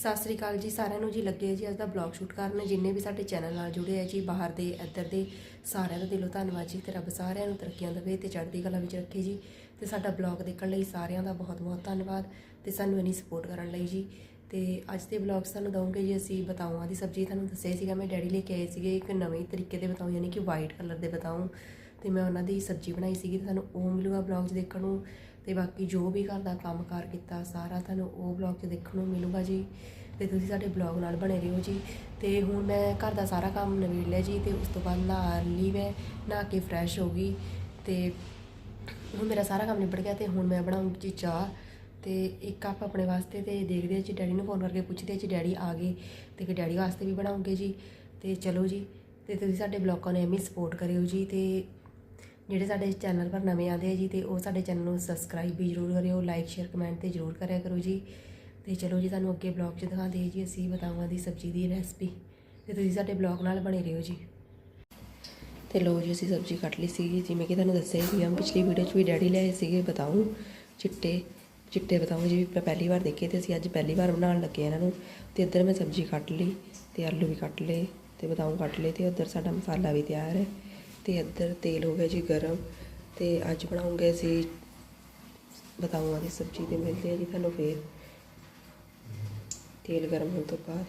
ਸਤਿ ਸ੍ਰੀ ਅਕਾਲ ਜੀ ਸਾਰਿਆਂ ਨੂੰ ਜੀ। ਲੱਗੇ ਜੀ ਅੱਜ ਦਾ ਬਲੌਗ ਸ਼ੂਟ ਕਰਨ। ਜਿੰਨੇ ਵੀ ਸਾਡੇ ਚੈਨਲ ਨਾਲ ਜੁੜੇ ਆ ਜੀ, ਬਾਹਰ ਦੇ, ਇੱਧਰ ਦੇ, ਸਾਰਿਆਂ ਦਾ ਦਿਲੋਂ ਧੰਨਵਾਦ ਜੀ ਤੇ ਰੱਬ ਸਾਰਿਆਂ ਨੂੰ ਤਰੱਕੀਆਂ ਦੇਵੇ ਤੇ ਚੜ੍ਹਦੀ ਕਲਾ ਵਿੱਚ ਰੱਖੇ ਜੀ ਤੇ ਸਾਡਾ ਬਲੌਗ ਦੇਖਣ ਲਈ ਸਾਰਿਆਂ ਦਾ ਬਹੁਤ ਬਹੁਤ ਧੰਨਵਾਦ ਤੇ ਸਾਨੂੰ ਇੰਨੀ ਸਪੋਰਟ ਕਰਨ ਲਈ ਜੀ। ਤੇ ਅੱਜ ਦੇ ਬਲੌਗ ਸਾਨੂੰ ਦਵਾਂਗੇ ਜੀ ਅਸੀਂ ਬਤਾਊਆਂ ਦੀ ਸਬਜ਼ੀ। ਤੁਹਾਨੂੰ ਦੱਸਿਆ ਸੀਗਾ ਮੈਂ ਡੈਡੀ ਲੈ ਕੇ ਆਏ ਸੀਗੇ ਇੱਕ ਨਵੇਂ ਤਰੀਕੇ ਦੇ ਬਤਾਊ, ਯਾਨੀ ਕਿ ਵਾਈਟ ਕਲਰ ਦੇ ਬਤਾਊ। ਤੇ ਮੈਂ ਉਹਨਾਂ ਦੀ ਸਬਜ਼ੀ ਬਣਾਈ ਸੀਗੀ ਤੇ ਤੁਹਾਨੂੰ ਉਹ ਮਿਲੂਗਾ ਬਲੌਗ 'ਚ ਦੇਖਣ ਨੂੰ। ਤੇ ਬਾਕੀ ਜੋ ਵੀ ਘਰ ਦਾ ਕੰਮਕਾਰ ਕੀਤਾ, ਸਾਰਾ ਤੁਹਾਨੂੰ ਉਹ ਬਲੌਗ 'ਚ ਦੇਖਣ ਨੂੰ ਮਿਲੂਗਾ ਜੀ। ਤੇ ਤੁਸੀਂ ਸਾਡੇ ਬਲੌਗ ਨਾਲ ਬਣੇ ਰਹੋ ਜੀ। ਤੇ ਹੁਣ ਮੈਂ ਘਰ ਦਾ ਸਾਰਾ ਕੰਮ ਨਵੇੜ ਲਿਆ ਜੀ ਤੇ ਉਸ ਤੋਂ ਬਾਅਦ ਨਹਾ ਲਈ ਮੈਂ ਨਹਾ ਕੇ ਫਰੈਸ਼ ਹੋ ਗਈ ਤੇ ਹੁਣ ਮੇਰਾ ਸਾਰਾ ਕੰਮ ਨਿਬੜ ਗਿਆ ਤੇ ਹੁਣ ਮੈਂ ਬਣਾਉਂਗੀ ਜੀ ਚਾਹ। ਤੇ ਇੱਕ ਕੱਪ ਆਪਣੇ ਵਾਸਤੇ ਤੇ ਦੇਖਦੇ ਹਾਂ ਜੀ, ਡੈਡੀ ਨੂੰ ਫੋਨ ਕਰਕੇ ਪੁੱਛਦੇ ਹਾਂ ਜੀ, ਡੈਡੀ ਆ ਗਏ ਤੇ ਫਿਰ ਡੈਡੀ ਵਾਸਤੇ ਵੀ ਬਣਾਉਂਗੇ ਜੀ। ਤੇ ਚਲੋ ਜੀ, ਤੇ ਤੁਸੀਂ ਸਾਡੇ ਬਲੌਗਾਂ ਨੂੰ ਐਵੇਂ ਸਪੋਰਟ ਕਰਿਓ ਜੀ ਤੇ ਜਿਹੜੇ ਸਾਡੇ ਚੈਨਲ ਪਰ ਨਵੇਂ ਆਉਂਦੇ ਆ ਜੀ ਤੇ ਉਹ ਸਾਡੇ ਚੈਨਲ ਨੂੰ ਸਬਸਕ੍ਰਾਈਬ ਵੀ ਜ਼ਰੂਰ ਕਰਿਓ ਲਾਈਕ ਸ਼ੇਅਰ ਕਮੈਂਟ ਤੇ ਜ਼ਰੂਰ ਕਰਿਆ ਕਰੋ ਜੀ। ਤੇ ਚਲੋ ਜੀ ਤੁਹਾਨੂੰ ਅੱਗੇ ਬਲੌਗ 'ਚ ਦਿਖਾਉਂਦੇ ਹਾਂ ਜੀ ਅਸੀਂ ਬਤਾਵਾਂ ਦੀ ਸਬਜ਼ੀ ਦੀ ਰੈਸਪੀ ਤੇ ਤੁਸੀਂ ਸਾਡੇ ਬਲੌਗ ਨਾਲ ਬਣੇ ਰਹੋ ਜੀ। ਤੇ ਲੋ ਜੀ ਅਸੀਂ ਸਬਜ਼ੀ ਕੱਟ ਲਈ ਸੀਗੀ, ਜਿਵੇਂ ਕਿ ਤੁਹਾਨੂੰ ਦੱਸਿਆ ਸੀ ਹਮ ਪਿਛਲੀ ਵੀਡੀਓ 'ਚ ਵੀ ਡੈਡੀ ਲਿਆਏ ਸੀਗੇ ਬਤਾਉ ਚਿੱਟੇ ਚਿੱਟੇ ਬਤਾਉ ਜੀ, ਮੈਂ ਪਹਿਲੀ ਵਾਰ ਦੇਖੇ ਤੇ ਅਸੀਂ ਅੱਜ ਪਹਿਲੀ ਵਾਰ ਬਣਾਉਣ ਲੱਗੇ ਇਹਨਾਂ ਨੂੰ। ਤੇ ਇੱਧਰ ਮੈਂ ਸਬਜ਼ੀ ਕੱਟ ਲਈ ਤੇ ਆਲੂ ਵੀ ਕੱਟ ਲਏ ਤੇ ਬਤਾਉ ਕੱਟ ਲਏ ਤੇ ਉੱਧਰ ਸਾਡਾ ਮਸਾਲਾ ਵੀ ਤਿਆਰ ਹੈ। ਤੇ ਇੱਧਰ ਤੇਲ ਹੋ ਗਿਆ ਜੀ ਗਰਮ ਤੇ ਅੱਜ ਬਣਾਉਂਗੇ ਅਸੀਂ ਬਤਾਊਆਂ ਦੀ ਸਬਜ਼ੀ ਤੇ ਮਿਲਦੇ ਆ ਜੀ ਤੁਹਾਨੂੰ ਫੇਰ। ਤੇਲ ਗਰਮ ਹੋਣ ਤੋਂ ਬਾਅਦ।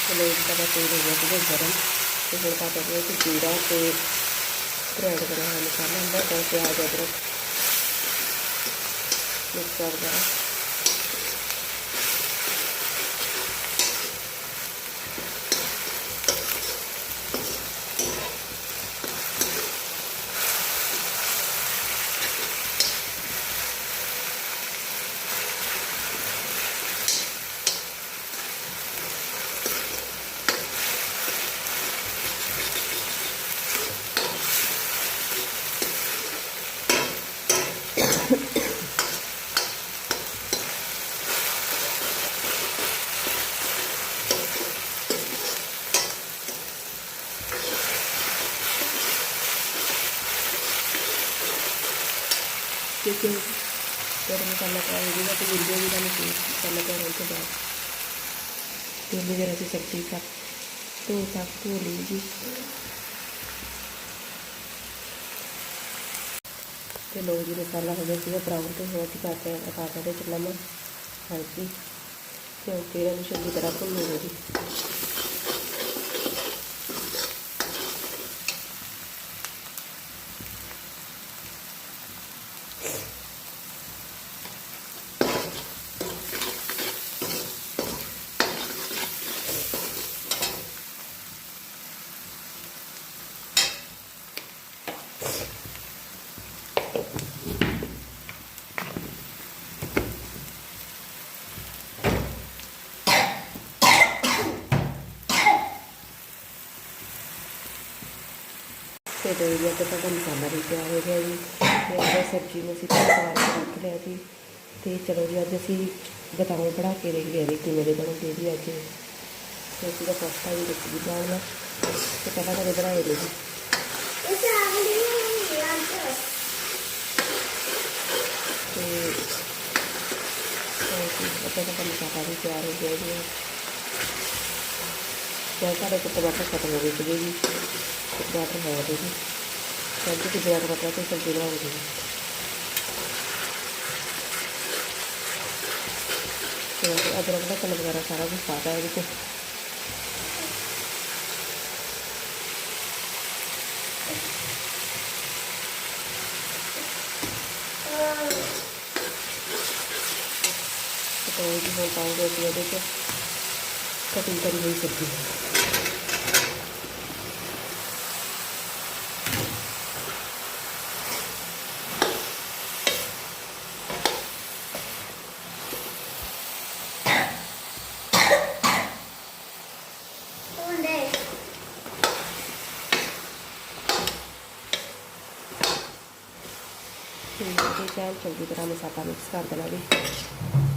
ਚਲੋ ਇਸ ਦਾ ਤੇਲ ਹੋ ਗਿਆ ਸੀਗਾ ਗਰਮ ਤੇ ਹੁਣ ਪਾ ਦਿੰਦੇ ਹਾਂ ਜੀਰਾ ਤੇ ਗ੍ਰਾਈਂਡ ਕਰਿਆ ਮਸਾਲਾ ਹੁੰਦਾ ਤੇ ਪਿਆਜ਼ ਅਦਰਕ ਮਿਕਸ ਕਰ ਦੇਣਾ। ਗਰਮ ਮਸਾਲਾ ਪਾ ਦੇਗਾ ਤੇ ਵੀਡੀਓ ਵੀ ਤੁਹਾਨੂੰ ਪੇਸ਼ ਮਸਾਲਾ ਪਾ ਰਹੇ ਤੋਂ ਬਾਅਦ ਤੇ ਮੇਰਾ ਅਸੀਂ ਸਬਜ਼ੀ ਕੱਟ ਧੋ ਤੱਕ ਧੋ ਲਈ ਜੀ। ਤੇ ਲੋ ਜੀ, ਮਸਾਲਾ ਹੋ ਗਿਆ ਸੀਗਾ ਬਰਾਊਨ ਤੇ ਹੋਰ ਕੀ ਕਰਦੇ ਹਾਂ ਪਾ ਦੇ ਚ ਨਮਕ ਹਲਦੀ ਤੇ ਫਿਰ ਇਹਨੂੰ ਚੰਗੀ ਤਰ੍ਹਾਂ ਭੁੰਨ ਲਓ ਜੀ ਤੇ ਦੋ ਜੀ ਤੇ ਸਾਡਾ ਮਸਾਲਾ ਵੀ ਤਿਆਰ ਹੋ ਗਿਆ ਜੀ ਤੇ ਅੱਜ ਸਬਜ਼ੀ ਨੂੰ ਅਸੀਂ ਤਿਆਰ ਕਰਕੇ ਰੱਖ ਲਿਆ ਜੀ ਤੇ ਚਲੋ ਜੀ ਅੱਜ ਅਸੀਂ ਬਤਾਉਂ ਬਣਾ ਕੇ ਦੇਖਦੇ ਹਾਂ ਵੀ ਕਿਵੇਂ ਦੇ ਬਣਨਗੇ ਜੀ ਅੱਜ ਤੇ ਅਸੀਂ ਦਾ ਫਸਟ ਟਾਈਮ ਦੇਖੀ ਬਣਾਉਣਾ ਤੇ ਪਹਿਲਾਂ ਕਦੇ ਬਣਾਏ ਨੇ ਜੀ ਤੇ ਆਪਾਂ ਦਾ ਮਸਾਲਾ ਵੀ ਤਿਆਰ ਹੋ ਗਿਆ ਜੀ ਤੇ ਸਾਡੇ ਕੋਲ ਟਮਾਟਰ ਖਤਮ ਹੋ ਗਏ ਸੀਗੇ ਜੀ ਟਮਾਟਰ ਹੈ ਉਹਦੇ ਜੀ ਸਬਜ਼ੀ ਤੇ ਬਿਆਨ ਮਤਲਬ ਤੇ ਸਬਜ਼ੀ ਬਣਾਉਂਗੇ ਜੀ ਤੇ ਅਦਰਕ ਦਾ ਕਲਰ ਵਗੈਰਾ ਸਾਰਾ ਕੁਝ ਪਾਤਾ ਇਹਦੇ ਵਿੱਚ ਤੇ ਜੀ ਹੁਣ ਪਾਉਂਗੇ ਅਸੀਂ ਇਹਦੇ ਵਿੱਚ ਕਟਿੰਗ ਕਰੀ ਹੋਈ ਚੰਗੀ ਤਰ੍ਹਾਂ ਮਸਾਲਾ ਮਿਕਸ ਕਰ ਦੇਣਾ ਵੀ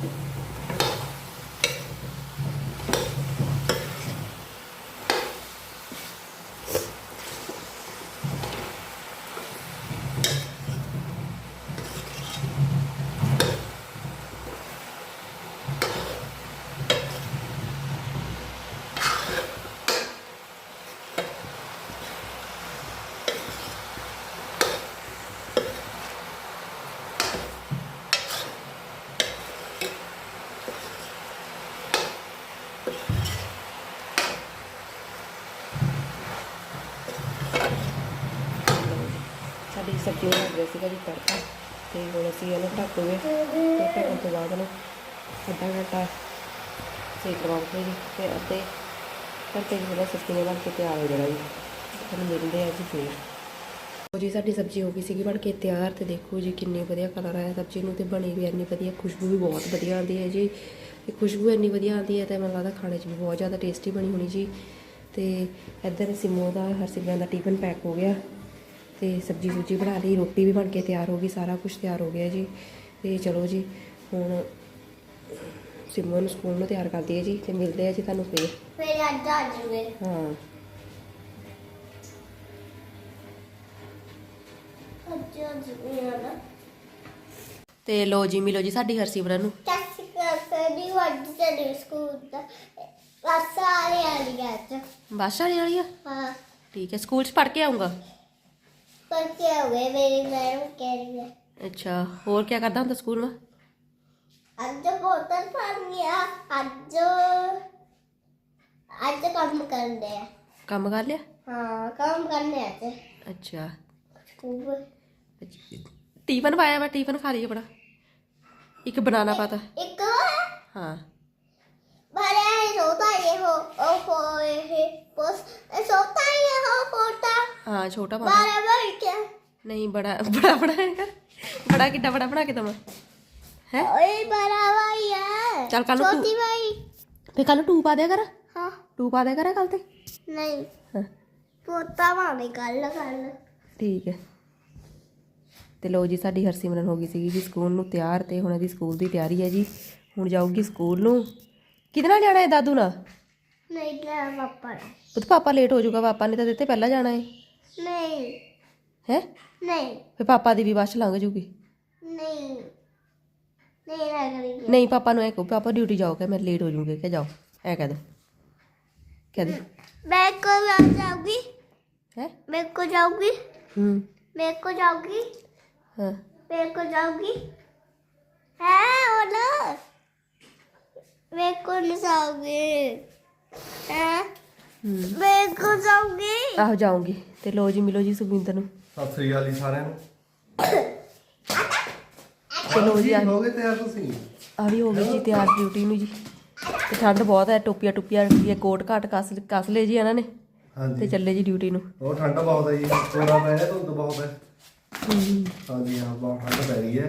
ਲੱਗ ਸੀਗਾ ਜੀ ਤੜਕਾ ਤੇ ਹੁਣ ਅਸੀਂ ਇਹਨੂੰ ਢੱਕੂਗੇ ਤੇ ਢੱਕਣ ਤੋਂ ਬਾਅਦ ਇਹਨੂੰ ਅੱਧਾ ਘੰਟਾ ਸੇਕ ਲਵਾਉਂਗੇ ਜੀ ਤੇ ਅੱਧੇ ਘੰਟੇ ਜਿਹੜਾ ਸਬਜ਼ੀ ਨੇ ਬਣ ਕੇ ਤਿਆਰ ਹੋ ਜਾਣਾ ਜੀ। ਤੁਹਾਨੂੰ ਮਿਲਦੇ ਆ ਜੀ ਫੇਰ। ਉਹ ਜੀ, ਸਾਡੀ ਸਬਜ਼ੀ ਹੋ ਗਈ ਸੀਗੀ ਬਣ ਕੇ ਤਿਆਰ ਤੇ ਦੇਖੋ ਜੀ ਕਿੰਨੇ ਵਧੀਆ ਕਲਰ ਆਇਆ ਸਬਜ਼ੀ ਨੂੰ ਤੇ ਬਣੀ ਵੀ ਇੰਨੀ ਵਧੀਆ, ਖੁਸ਼ਬੂ ਵੀ ਬਹੁਤ ਵਧੀਆ ਆਉਂਦੀ ਹੈ ਜੀ। ਤੇ ਖੁਸ਼ਬੂ ਇੰਨੀ ਵਧੀਆ ਆਉਂਦੀ ਹੈ ਤੇ ਮੈਨੂੰ ਲੱਗਦਾ ਖਾਣੇ 'ਚ ਵੀ ਬਹੁਤ ਜ਼ਿਆਦਾ ਟੇਸਟੀ ਬਣੀ ਹੋਣੀ ਜੀ। ਤੇ ਇੱਧਰ ਸਿਮੋ ਦਾ ਹਰਸਿਮਰਨ ਦਾ ਟਿਫਨ ਪੈਕ ਹੋ ਗਿਆ। ਤੇ ਸਬਜ਼ੀ ਸੁਜੀ ਬਣਾ ਲਈ ਰੋਟੀ ਵੀ ਬਣ ਕੇ ਤਿਆਰ ਹੋ ਗਈ ਸਾਰਾ ਕੁਝ ਤਿਆਰ ਹੋ ਗਿਆ ਜੀ। ਤੇ ਚਲੋ ਜੀ ਹੁਣ ਸਿਮੋ ਨੂੰ ਸਕੂਲ ਨੂੰ ਤਿਆਰ ਕਰਦੀ ਹੈ ਜੀ ਤੇ ਮਿਲਦੇ ਆ ਜੀ ਤੁਹਾਨੂੰ ਫੇਰ। ਫਿਰ ਅੱਜ ਆ ਜੂਗੇ। ਹਾਂ। ਅੱਜ ਆ ਜੂਗੇ ਨਾ। ਤੇ ਲੋ ਜੀ ਮਿਲੋ ਜੀ ਸਾਡੀ ਹਰਸਿਮਰਨ ਨੂੰ। ਟੈਸਟ ਕਰ ਸਕਦੀ ਵੱਡ ਤੇ ਸਕੂਲ ਦਾ। ਬਸ ਆ ਗਿਆ ਅੱਜ। ਬੱਸ ਆ? ਹਾਂ। ਠੀਕ ਹੈ ਸਕੂਲ 'ਚ ਪੜ ਕੇ ਆਉਂਗਾ ਪਰ ਕੀ ਹੋ ਗਏ ਮੇਰੀ ਮੈਡਮ ਕਹਿ ਰਹੀ ਹੈ ਅੱਛਾ ਹੋਰ ਕੀ ਕਰਦਾ ਹੁੰਦਾ ਸਕੂਲ ਵਿੱਚ ਅੱਜ ਬੋਤਲ ਪਾਣੀ ਆ ਅੱਜ ਅੱਜ ਕੰਮ ਕਰਦੇ ਆ ਕੰਮ ਕਰ ਲਿਆ ਹਾਂ ਕੰਮ ਕਰਨੇ ਅੱਜ ਅੱਛਾ ਸਕੂਲ ਟੀਫਨ ਪਾਇਆ ਮੈਂ ਟੀਫਨ ਖਾ ਲਈ ਆਪਣਾ ਇੱਕ ਬਨਾਨਾ ਪਾਤਾ ਇੱਕ ਹੈ ਹਾਂ ਬਾਰੇ ਸੋਤਾ ਇਹ ਹੋ ਉਹ ਹੋ ਇਹ ਪੋਸ ਇਹ ਸੋਤਾ ਇਹ ਹੋ ਹਾਂ ਛੋਟਾ ਪਾਤਾ ਬਾਰੇ ਬੈਠ ਕੇ ਨਹੀਂ ਬੜਾ ਬੜਾ ਬਣਾਏਗਾ ਬੜਾ ਕਿੱਡਾ ਬੜਾ ਬਣਾ ਕੇ ਦਵਾਂ। ਹੈ? ਓਏ ਬੜਾ ਭਾਈ ਹੈ ਚੱਲ ਕੱਲ੍ਹ ਨੂੰ ਤੂੰ- ਛੋਟੀ ਭਾਈ ਫੇ ਕੱਲ ਟੂ ਪਾ ਦਿਆ ਕਰ। ਹਾਂ। ਟੂ ਪਾ ਦਿਆ ਕਰ ਕੱਲ ਤੇ। ਨਹੀਂ। ਹਾਂ। ਪੋਤਾ ਮਾਨੇ ਕੱਲ ਕੱਲ ਠੀਕ ਹੈ। ਤੇ ਲੋ ਜੀ ਸਾਡੀ ਹਰਸਿਮਰਨ ਹੋ ਗਈ ਸੀਗੀ ਜੀ ਸਕੂਲ ਨੂੰ ਤਿਆਰ ਤੇ ਹੁਣ ਇਹਦੀ ਸਕੂਲ ਦੀ ਤਿਆਰੀ ਹੈ ਜੀ। ਹੁਣ ਜਾਊਗੀ ਸਕੂਲ ਨੂੰ। ਕਿਹਦੇ ਨਾਲ ਜਾਣਾ ਹੈ ਦਾਦੂ ਨਾਲ? ਨਹੀਂ ਲੈ ਪਾਪਾ ਪੁੱਤ ਪਾਪਾ ਲੇਟ ਹੋ ਜਾਊਗਾ ਪਾਪਾ ਨੇ ਤਾਂ ਦਿੱਤੇ ਪਹਿਲਾਂ ਜਾਣਾ ਹੈ। ਨਹੀਂ। ਹੈ? ਨਹੀਂ। ਫਿਰ ਪਾਪਾ ਦੀ ਵੀ ਬੱਸ ਲੰਘ ਜੂਗੀ। ਨਹੀਂ। ਨਹੀਂ ਲੱਗਦੀ ਨਹੀਂ। ਪਾਪਾ ਨੂੰ ਐ ਕਹੋ ਪਾਪਾ ਡਿਊਟੀ ਜਾਓ ਕਿ ਮੈਂ ਲੇਟ ਹੋ ਜੂਗੇ ਕਿ ਜਾਓ। ਐ ਕਹਿ ਦੋ। ਕਹਿ ਦੇ। ਮੈਂ ਕੋ ਜਾਊਗੀ। ਹੈ? ਮੈਂ ਕੋ ਜਾਊਗੀ। ਹੂੰ। ਮੈਂ ਕੋ ਜਾਊਗੀ। ਹਾਂ। ਮੈਂ ਕੋ ਜਾਊਗੀ। ਹੈ ਉਹ ਨਾ ਮੈਂ ਕੋ ਨਹੀਂ ਜਾਊਗੀ। ਹੈ? ਮੈਂ ਕੋ ਤੇ ਲੋ ਜੀ ਮਿਲੋ ਜੀ ਸੁਖਵਿੰਦਰ ਨੂੰ। ਸਤਿ ਸ੍ਰੀ ਅਕਾਲ ਜੀ ਸਾਰਿਆਂ ਨੂੰ। ਚਲੋ ਜੀ ਹੋ ਗਏ ਤਿਆਰ ਤੁਸੀਂ? ਆ ਵੀ ਹੋ ਗਈ ਜੀ ਤਿਆਰ ਬਿਊਟੀ ਨੂੰ ਜੀ। ਤੇ ਠੰਡ ਬਹੁਤ ਹੈ ਟੋਪੀਆਂ ਟੁੱਪੀਆਂ ਰੱਖੀ ਹੈ ਕੋਟ ਘਾਟ ਕੱਸ ਕੱਸ ਲਏ ਜੀ ਇਹਨਾਂ ਨੇ। ਤੇ ਚੱਲੇ ਜੀ ਡਿਊਟੀ ਨੂੰ। ਉਹ ਠੰਡਾ ਬਹੁਤ ਹੈ ਜੀ ਥੋੜਾ ਪੈ ਰਿਹਾ ਧੁੰਦ ਬਹੁਤ ਹੈ। ਹਾਂਜੀ ਹਾਂ ਬਹੁਤ ਠੰਡ ਪੈ ਰਹੀ ਹੈ।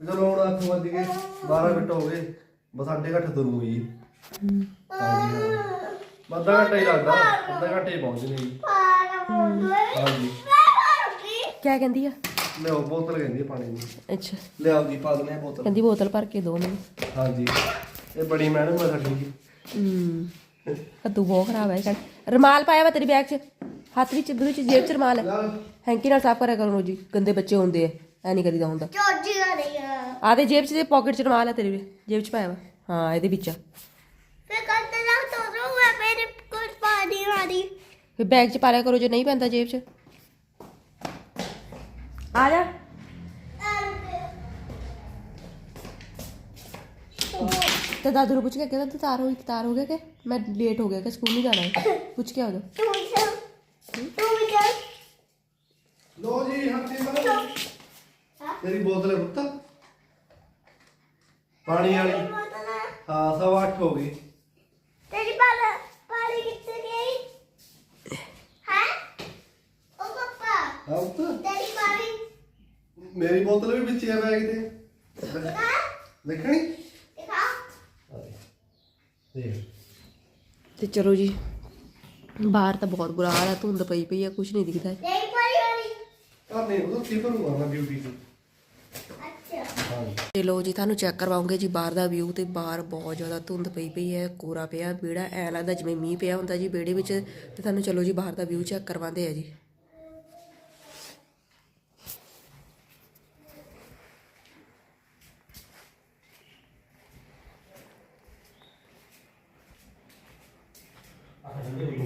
ਤੇ ਚਲੋ ਹੁਣ 8 ਵੱਜ ਗਏ 12 ਮਿੰਟ ਹੋ ਗਏ ਬਸ ਸਾਡੇ ਘੱਟ ਤੁਰੂ ਜੀ। ਹਾਂਜੀ ਹਾਂ। ਅੱਧਾ ਘੰਟਾ ਹੀ ਲੱਗਦਾ ਅੱਧਾ ਘੰਟੇ ਹੀ ਪਹੁੰਚ ਜਣੀ ਹਾਂਜੀ। ਕਿਆ ਕਹਿੰਦੀ ਆ? ਲਿਆਓ ਬੋਤਲ ਕਹਿੰਦੀ ਪਾਣੀ ਦੀ। ਅੱਛਾ। ਲਿਆਓ ਜੀ ਪਾ ਦਨੇ ਬੋਤਲ। ਕਹਿੰਦੀ ਬੋਤਲ ਭਰ ਕੇ ਦਿਓ ਮੈਨੂੰ। ਹਾਂਜੀ। ਇਹ ਬੜੀ ਮੈਡਮ ਆ ਸਾਡੀ ਜੀ ਹੂੰ। ਕੱਦੂ ਬਹੁਤ ਖਰਾਬ ਹੈ ਚੱਲ ਰਮਾਲ ਪਾਇਆ ਵਾ ਤੇਰੀ ਬੈਗ 'ਚ? ਹੱਥ ਵਿੱਚ ਇਧਰ ਵਿੱਚ ਜੇਬ 'ਚ ਰਮਾਲ ਹੈ ਹੈਂਕੀ ਨਾਲ ਸਾਫ਼ ਕਰਿਆ ਕਰੋ ਰੋਜੀ ਗੰਦੇ ਬੱਚੇ ਹੁੰਦੇ ਐ ਐ ਨਹੀਂ ਕਰੀਦਾ ਹੁੰਦਾ। ਚੋਜੀ ਦਾ ਨਹੀਂ ਆ ਆਦੇ ਜੇਬ 'ਚ ਤੇ ਪਾਕਟ 'ਚ ਰਮਾਲ ਹੈ ਤੇਰੀ ਜੇਬ 'ਚ ਪਾਇਆ ਵਾ। ਹਾਂ ਇਹਦੇ ਵਿੱਚ ਆ। ਫਿਰ ਕੱਟ ਲਾ ਤੋ ਫਿਰ ਬੈਗ 'ਚ ਪਾ ਕਰੋ ਜੇ ਨਹੀਂ ਪੈਂਦਾ ਜੇਬ 'ਚ। ਆ ਜਾ। ਤੇ ਦਾਦੂ ਨੂੰ ਪੁੱਛ ਕੇ ਕਹਿੰਦਾ ਤੂੰ ਤਾਰ ਹੋਈ ਤਾਰ ਹੋ ਗਿਆ ਕਿ? ਮੈਂ ਲੇਟ ਹੋ ਗਿਆ ਕਿ ਸਕੂਲ ਨਹੀਂ ਜਾਣਾ ਪੁੱਛ ਕੇ ਆ ਤੂੰ ਵੀ ਚੱਲ। ਲੋ ਜੀ ਹੱਥੀ ਮਾਰੋ ਤੇਰੀ ਬੋਤਲ ਪੁੱਤ। ਪਾਣੀ ਵਾਲੀ। ਹਾਂ। ਸਵਾ ਹੋ ਗਈ। ਬੋਤਲ ਵੀ ਵਿੱਚੇ ਆ ਬੈਗ ਦੇ ਦੇਖਣੀ? ਦੇਖ। ਤੇ ਚਲੋ ਜੀ ਬਾਹਰ ਤਾਂ ਬਹੁਤ ਬੁਰਾ ਹਾਲ ਹੈ ਧੁੰਦ ਪਈ ਪਈ ਹੈ ਕੁਝ ਨਹੀਂ ਦਿਖਦਾ। ਤਾਂ ਨਹੀਂ ਉਹ ਕੀ ਕਰੂਗਾ ਮੈਂ ਬਿਊਟੀ ਦੀ ਤੇ ਲੋ ਜੀ ਤੁਹਾਨੂੰ ਚੈੱਕ ਕਰਵਾਉਂਗੇ ਜੀ ਬਾਹਰ ਦਾ ਵਿਊ ਤੇ ਬਾਹਰ ਬਹੁਤ ਜ਼ਿਆਦਾ ਧੁੰਦ ਪਈ ਪਈ ਹੈ ਕੋਰਾ ਪਿਆ ਵਿਹੜਾ ਐ ਲੱਗਦਾ ਜਿਵੇਂ ਮੀਂਹ ਪਿਆ ਹੁੰਦਾ ਜੀ ਵਿਹੜੇ ਵਿੱਚ। ਤੇ ਤੁਹਾਨੂੰ ਚਲੋ ਜੀ ਬਾਹਰ ਦਾ ਵਿਊ ਚੈੱਕ ਕਰਵਾਉਂਦੇ ਆ ਜੀ।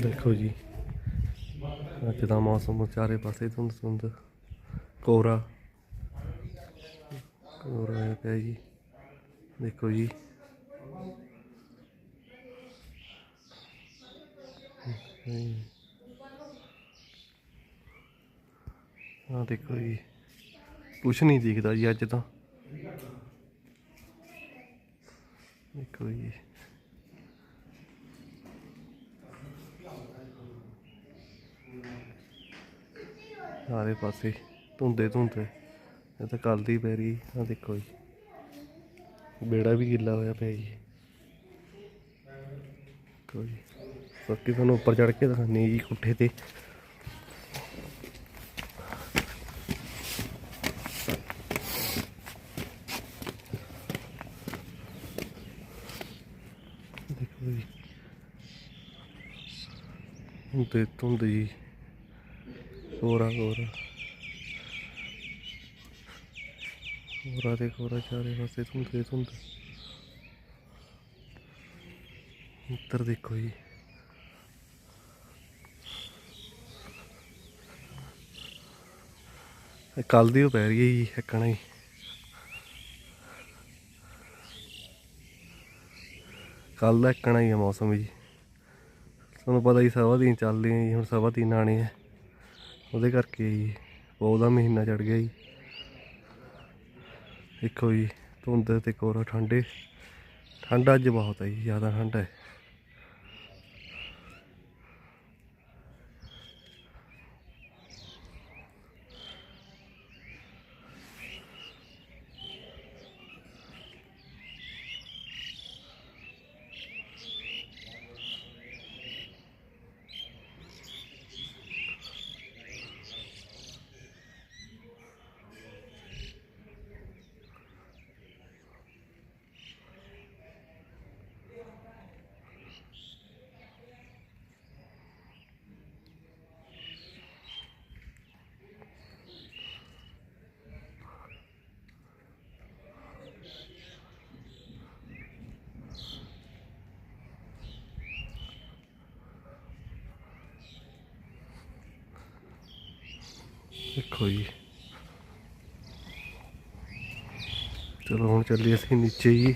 ਦੇਖੋ ਜੀ। ਅੱਜ ਦਾ ਮੌਸਮ ਚਾਰੇ ਪਾਸੇ ਧੁੰਦ ਧੁੰਦ। ਕੋਰਾ ਕੋਰਾ ਹੈ ਪਿਆ ਜੀ। ਦੇਖੋ ਜੀ। ਹਾਂ ਦੇਖੋ ਜੀ। ਕੁਛ ਨਹੀਂ ਦਿਖਦਾ ਜੀ ਅੱਜ ਤਾਂ। ਦੇਖੋ ਜੀ। ਸਾਰੇ ਪਾਸੇ ਧੁੰਦੇ ਧੁੰਦੇ। ਇਹ ਤਾਂ ਕੱਲ ਦੀ ਪੈ ਰਹੀ ਆ ਦੇਖੋ ਜੀ। ਬੇੜਾ ਵੀ ਗਿੱਲਾ ਹੋਇਆ ਪਿਆ ਜੀ। ਕੋਈ ਬਾਕੀ ਤੁਹਾਨੂੰ ਉੱਪਰ ਚੜ ਕੇ ਦਿਖਾਉਂਦੇ ਜੀ ਕੋਠੇ ਤੇ। ਦੇਖੋ ਜੀ। ਧੁੰਦੇ ਧੁੰਦ ਜੀ। ਕੋਰਾ ਕੋਰਾ ਕੋਰਾ ਤੇ ਕੋਰਾ ਚਾਰੇ ਪਾਸੇ ਧੁੰਦੇ ਧੁੰਦ ਉੱਤਰ ਦੇਖੋ ਜੀ। ਕੱਲ ਦੀ ਉਹ ਪੈ ਰਹੀ ਹੈ ਜੀ, ਇੱਕਣਾ ਹੀ ਕੱਲ ਦਾ ਇੱਕਣਾ ਹੀ ਹੈ ਮੌਸਮ ਜੀ। ਤੁਹਾਨੂੰ ਪਤਾ ਹੀ ਸਵਾ ਦਿਨ ਚੱਲਦੀ ਆ ਜੀ, ਹੁਣ ਸਵਾ ਦਿਨ ਆਣੇ ਆ ਉਹਦੇ ਕਰਕੇ ਜੀ ਪੌ ਦਾ ਮਹੀਨਾ ਚੜ ਗਿਆ ਜੀ। ਦੇਖੋ ਜੀ, ਧੁੰਦ ਤੇ ਕੋਰਾ ਠੰਡੇ। ਠੰਡ ਅੱਜ ਬਹੁਤ ਹੈ ਜੀ, ਜ਼ਿਆਦਾ ਠੰਡ ਹੈ। ਦੇਖੋ ਜੀ। ਚਲੋ, ਹੁਣ ਚੱਲੀਏ ਅਸੀਂ ਨੀਚੇ ਜੀ।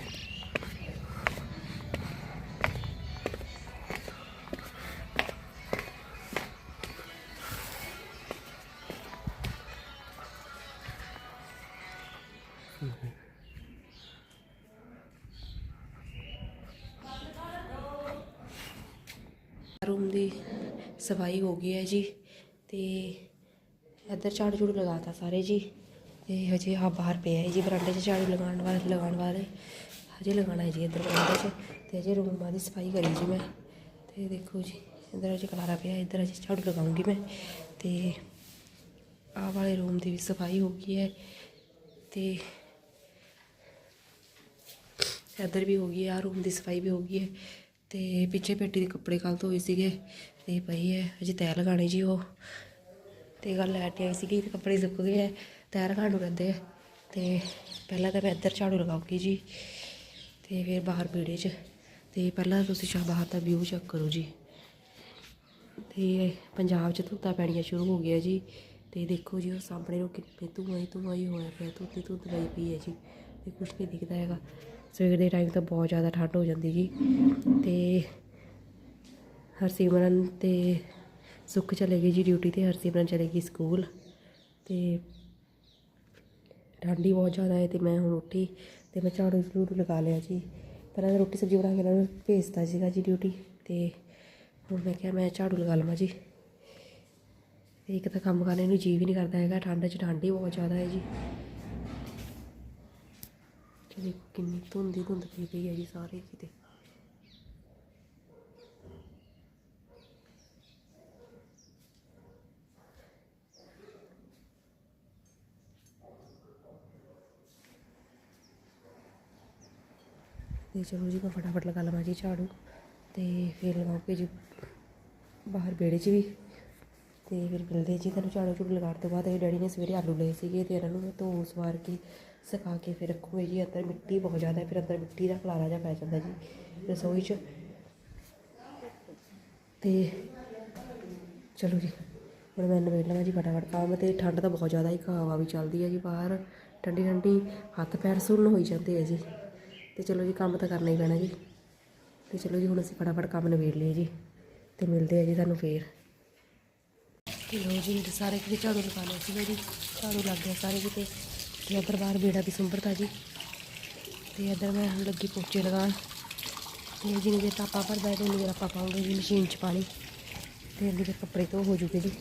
ਰੂਮ ਦੀ ਸਫ਼ਾਈ ਹੋ ਗਈ ਹੈ ਜੀ ਤੇ ਇੱਧਰ ਝਾੜੂ ਝੂੜੂ ਲਗਾਤਾ ਸਾਰੇ ਜੀ। ਤੇ ਹਜੇ ਆ ਬਾਹਰ ਪਿਆ ਹੈ ਜੀ, ਬਰਾਂਡੇ 'ਚ ਝਾੜੂ ਲਗਾਉਣ ਵਾਲੇ ਲਗਾਉਣ ਵਾਲੇ ਹਜੇ ਲਗਾਉਣਾ ਹੈ ਜੀ ਇੱਧਰ ਬਰਾਂਡੇ 'ਚ ਤੇ ਹਜੇ ਰੂਮਾਂ ਦੀ ਸਫ਼ਾਈ ਕਰੀ ਜੀ ਮੈਂ। ਤੇ ਦੇਖੋ ਜੀ, ਇੱਧਰ ਹਜੇ ਖਲਾਰਾ ਪਿਆ, ਇੱਧਰ ਅਜੇ ਝਾੜੂ ਲਗਾਉਂਗੀ ਮੈਂ। ਤੇ ਆਹ ਵਾਲੇ ਰੂਮ ਦੀ ਵੀ ਸਫ਼ਾਈ ਹੋ ਗਈ ਹੈ। ਤੇ ਇੱਧਰ ਵੀ ਹੋ ਗਈ ਹੈ, ਆਹ ਰੂਮ ਦੀ ਸਫ਼ਾਈ ਵੀ ਹੋ ਗਈ ਹੈ। ਤੇ ਪਿੱਛੇ ਪੇਟੀ ਦੇ ਕੱਪੜੇ ਕੱਲ੍ਹ ਧੋਏ ਸੀਗੇ, ਤੇ ਪਈ ਹੈ ਅਜੇ ਤੈਅ ਲਗਾਣੀ ਜੀ ਉਹ। ਤੇ ਗੱਲ ਲੈ ਕੇ ਆਈ ਸੀਗੀ ਤੇ ਕੱਪੜੇ ਸੁੱਕ ਗਏ ਹੈ ਤੈਰ ਖਾਣ ਨੂੰ ਕਹਿੰਦੇ ਆ। ਤੇ ਪਹਿਲਾਂ ਤਾਂ ਮੈਂ ਇੱਧਰ ਝਾੜੂ ਲਗਾਉਂਗੀ ਜੀ, ਤੇ ਫਿਰ ਬਾਹਰ ਵਿਹੜੇ 'ਚ। ਤੇ ਪਹਿਲਾਂ ਤੁਸੀਂ ਸ਼ਾ ਬਾਹਰ ਦਾ ਵਿਊ ਚੈੱਕ ਕਰੋ ਜੀ। ਤੇ ਪੰਜਾਬ 'ਚ ਧੁੱਤਾਂ ਪੈਣੀਆਂ ਸ਼ੁਰੂ ਹੋ ਗਿਆ ਜੀ। ਤੇ ਦੇਖੋ ਜੀ, ਉਹ ਸਾਹਮਣੇ ਨੂੰ ਕਿੰਨੇ ਧੂਆਂ ਹੀ ਧੂਆਂ ਹੀ ਹੋਇਆ ਪਿਆ, ਧੁੱਤ ਹੀ ਧੁੱਤ ਪਈ ਪਈ ਹੈ ਜੀ। ਤੇ ਕੁਛ ਨਹੀਂ ਦਿਖਦਾ ਹੈਗਾ। ਸਵੇਰ ਦੇ ਟਾਈਮ ਤਾਂ ਬਹੁਤ ਜ਼ਿਆਦਾ ਠੰਡ ਹੋ ਜਾਂਦੀ ਜੀ। ਤੇ ਹਰਸਿਮਰਨ ਤੇ ਸੁੱਖ ਚਲੇ ਗਈ ਜੀ ਡਿਊਟੀ ਤੇ ਹਰਸਿਮਰਨ ਚਲੇ ਗਈ ਸਕੂਲ ਤੇ ਠੰਡੀ ਬਹੁਤ ਜ਼ਿਆਦਾ ਹੈ ਤੇ ਮੈਂ ਹੁਣ ਉੱਠੀ ਤੇ ਮੈਂ ਝਾੜੂ ਝੂੜੂ ਲਗਾ ਲਿਆ ਜੀ। ਪਹਿਲਾਂ ਤਾਂ ਰੋਟੀ ਸਬਜ਼ੀ ਬਣਾ ਕੇ ਇਹਨਾਂ ਨੂੰ ਭੇਜਤਾ ਸੀਗਾ ਜੀ ਡਿਊਟੀ ਤੇ ਹੁਣ ਮੈਂ ਕਿਹਾ ਮੈਂ ਝਾੜੂ ਲਗਾ ਲਵਾਂ ਜੀ। ਤੇ ਇੱਕ ਤਾਂ ਕੰਮ ਕਰਨ ਨੂੰ ਜੀ ਵੀ ਨਹੀਂ ਕਰਦਾ ਹੈਗਾ, ਠੰਡ 'ਚ ਠੰਡ ਹੀ ਬਹੁਤ ਜ਼ਿਆਦਾ ਹੈ ਜੀ। ਦੇਖੋ ਕਿੰਨੀ ਧੁੰਦ ਹੀ ਧੁੰਦ ਪਈ ਪਈ ਹੈ ਜੀ ਸਾਰੇ ਕਿਤੇ। ਅਤੇ ਚਲੋ ਜੀ ਮੈਂ ਫਟਾਫਟ ਲਗਾ ਲਵਾਂ ਜੀ ਝਾੜੂ ਅਤੇ ਫਿਰ ਲਗਾਉਂਗੇ ਜੀ ਬਾਹਰ ਵਿਹੜੇ 'ਚ ਵੀ ਅਤੇ ਫਿਰ ਮਿਲਦੇ ਜੀ ਤੁਹਾਨੂੰ ਝਾੜੂ ਝੂੜੂ ਲਗਾਉਣ ਤੋਂ ਬਾਅਦ ਇਹ ਡੈਡੀ ਨੇ ਸਵੇਰੇ ਆਲੂ ਲਏ ਸੀਗੇ ਅਤੇ ਇਹਨਾਂ ਨੂੰ ਧੋ ਸਵਾਰ ਕੇ ਸੁਕਾ ਕੇ ਫਿਰ ਰੱਖੂਗੇ ਜੀ, ਅੰਦਰ ਮਿੱਟੀ ਬਹੁਤ ਜ਼ਿਆਦਾ ਫਿਰ ਅੰਦਰ ਮਿੱਟੀ ਦਾ ਖਲਾਰਾ ਜਿਹਾ ਪੈ ਜਾਂਦਾ ਜੀ ਰਸੋਈ 'ਚ। ਅਤੇ ਚਲੋ ਜੀ, ਹੁਣ ਮੈਂ ਨਵੇੜ ਲਵਾਂ ਜੀ ਫਟਾਫਟ ਕੰਮ ਤੇ ਠੰਡ ਤਾਂ ਬਹੁਤ ਜ਼ਿਆਦਾ ਹੀ ਹਵਾ ਵੀ ਚੱਲਦੀ ਹੈ ਜੀ ਬਾਹਰ ਠੰਡੀ ਠੰਡੀ ਹੱਥ ਪੈਰ ਸੁੰਨ ਹੋਈ ਜਾਂਦੇ ਆ ਜੀ। ਤੇ ਚਲੋ ਜੀ, ਕੰਮ ਤਾਂ ਕਰਨਾ ਹੀ ਪੈਣਾ ਜੀ। ਤੇ ਚਲੋ ਜੀ, ਹੁਣ ਅਸੀਂ ਫਟਾਫਟ ਕੰਮ ਨਿਬੇੜ ਲਈਏ ਜੀ ਤੇ ਮਿਲਦੇ ਆ ਜੀ ਤੁਹਾਨੂੰ ਫੇਰ। ਤੇ ਲੋ ਜੀ, ਮੇਰੇ ਸਾਰੇ ਕਿਤੇ ਝਾੜੂ ਲਗਾ ਲਿਆ ਸੀਗਾ ਜੀ। ਝਾੜੂ ਲੱਗ ਗਿਆ ਸਾਰੇ ਕਿਤੇ। ਤੇ ਇੱਧਰ ਬਾਹਰ ਬੇੜਾ ਵੀ ਸੁੰਬਰਤਾ ਜੀ। ਤੇ ਇੱਧਰ ਮੈਂ ਹੁਣ ਲੱਗੀ ਪੋਚੇ ਲਗਾਉਣ। ਤੇ ਜਿੰਨੀ ਦੇਰ ਪਾਪਾ ਭਰਦਾ ਹੈ, ਤੇ ਉਨੀ ਦੇਰ ਆਪਾਂ ਪਾਉਂਗੇ ਜੀ ਮਸ਼ੀਨ 'ਚ ਪਾਣੀ। ਤੇ ਇੰਨੀ ਦੇ ਕੱਪੜੇ ਧੋ ਹੋ ਜੂਗੇ ਜੀ।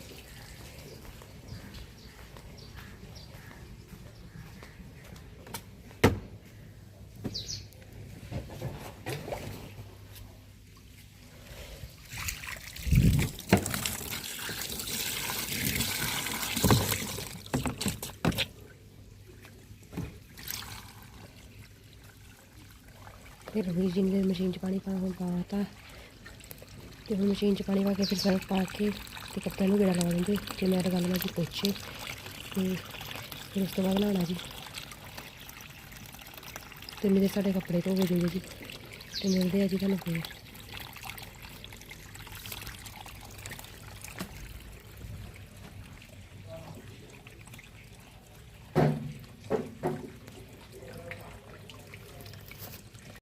ਫਿਰ ਵੀ ਜਿੰਨੀ ਦੇਰ ਮਸ਼ੀਨ 'ਚ ਪਾਣੀ ਪਾ ਹੁਣ ਪਾਤਾ ਤੇ ਹੁਣ ਮਸ਼ੀਨ 'ਚ ਪਾਣੀ ਪਾ ਕੇ ਫਿਰ ਸਰਫ ਪਾ ਕੇ ਤੇ ਕੱਪੜਿਆਂ ਨੂੰ ਗੇੜਾ ਲਗਾ ਦਿੰਦੇ। ਤੇ ਮੈਂ ਤਾਂ ਗੱਲ ਮੈਂ ਜੀ ਪੋਚੇ ਤੇ ਫਿਰ ਉਸ ਤੋਂ ਬਾਅਦ ਨਹਾਉਣਾ ਜੀ। ਤੇ ਮੇਰੇ ਸਾਡੇ ਕੱਪੜੇ ਧੋ ਹੋ ਜੂਗੇ ਜੀ। ਤੇ ਮਿਲਦੇ ਆ ਜੀ ਤੁਹਾਨੂੰ ਫਿਰ।